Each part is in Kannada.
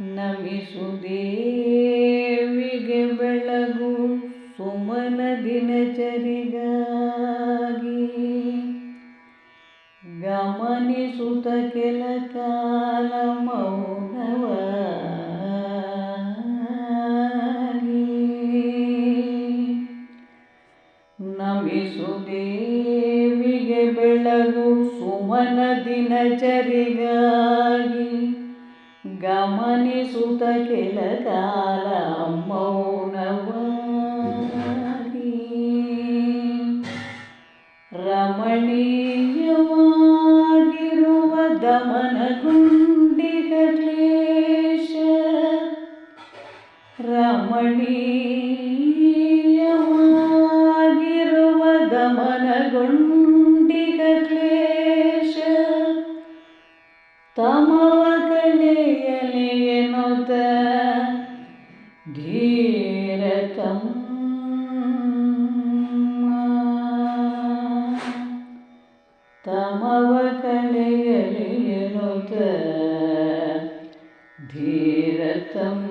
ನಮಿಸು ದೇವಿಗೆ ಬೆಳಗು ಸುಮನ ದಿನಚರಿಗಾಗಿ. ಗಮನಿಸುತ್ತ ಕೆಲ ಕಾಲ ಮೌನವ ನಮಿಸುದೇವಿಗೆ ಬೆಳಗು ಸುಮನ ದಿನಚರಿಗಾಗಿ. ಗಮನಿಸುತ್ತ ಕೆಲ ಕಾಲ ಮೌನವಾಗಿ. ರಮಣೀಯವಾಗಿರುವ ದಮನ ಗುಂಡಿಗ ಧೀರತಮ್ಮ ತಮವ ಕಲೆಯಲಿ ಎನ್ನುತ್ತ ಧೀರತಮ್ಮ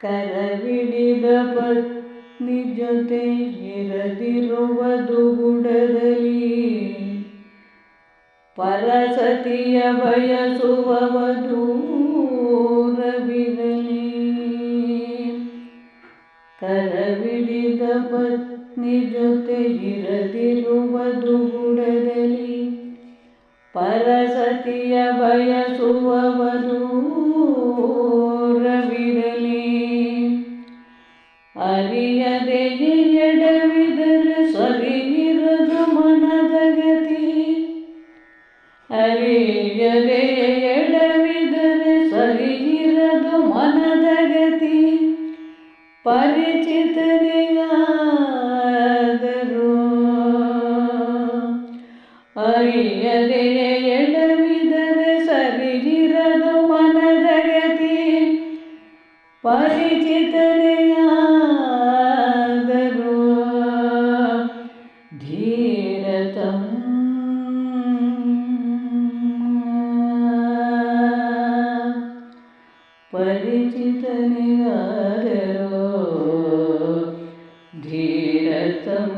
ಕರವಿಡಿದ ಪತ್ನಿ ಜೊತೆ ಇರದಿರುವುದು ಗುಡದಲ್ಲಿ ಪರಸತಿಯ ಬಯಸುವವನು ರವಿರಲಿ. ಕರವಿಡಿದ ಪತ್ನಿ ಜೊತೆ ಇರದಿರುವುದು ಗುಡದಲ್ಲಿ ಪರಸತಿಯ ಬಯಸುವವದು ಪರಿಚಿತನಿಗಾದರೂ ಅರಿಯದೆ ಎಡವಿದರೆ ಸರಿಯಿರದು ಮನದ ಗತಿ ಪರಿಚಿತನೆಯಾದರೂ ಧೀರತಮ್ಮ ಪರಿಚಿತನೆಯಾದರೂ ಧೀರತಂ.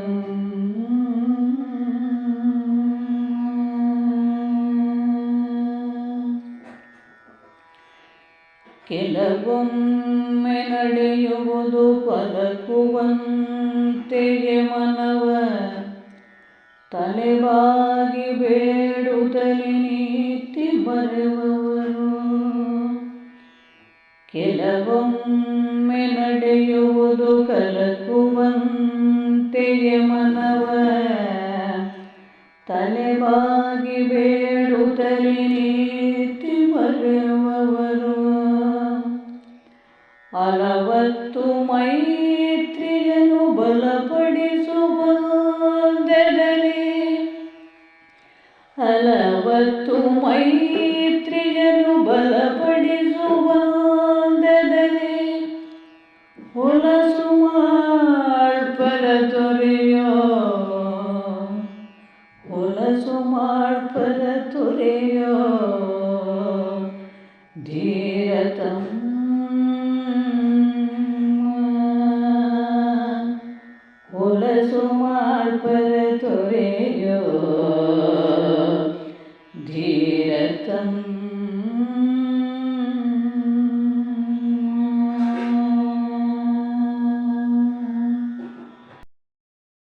ಕೆಲವೊಮ್ಮೆ ನಡೆಯುವುದು ಪದಕುವಂತೆಯೇ ಮನವ ತಲೆಬಾಗಿ ಬೇಡುತ್ತಲೇ ಕೆಲವೊಮ್ಮೆ ನಡೆಯುವುದು ಕಲಕುವಂತೆಯೇ ಮನವ. ತಲೆಬಾಗಿ ಬೇಡುತ್ತಲೇ ನೀತಿ ಬರೆಯುವವರು ಅಲವತ್ತು ಮೈತ್ರಿಯನ್ನು ಬಲಪಡಿಸುವ ಅಲವತ್ತು ಮೈತ್ರಿಯನ್ನು ಬಲಪಡಿಸುವುದರಲ್ಲಿ સુમાર पर તોરે धीरतम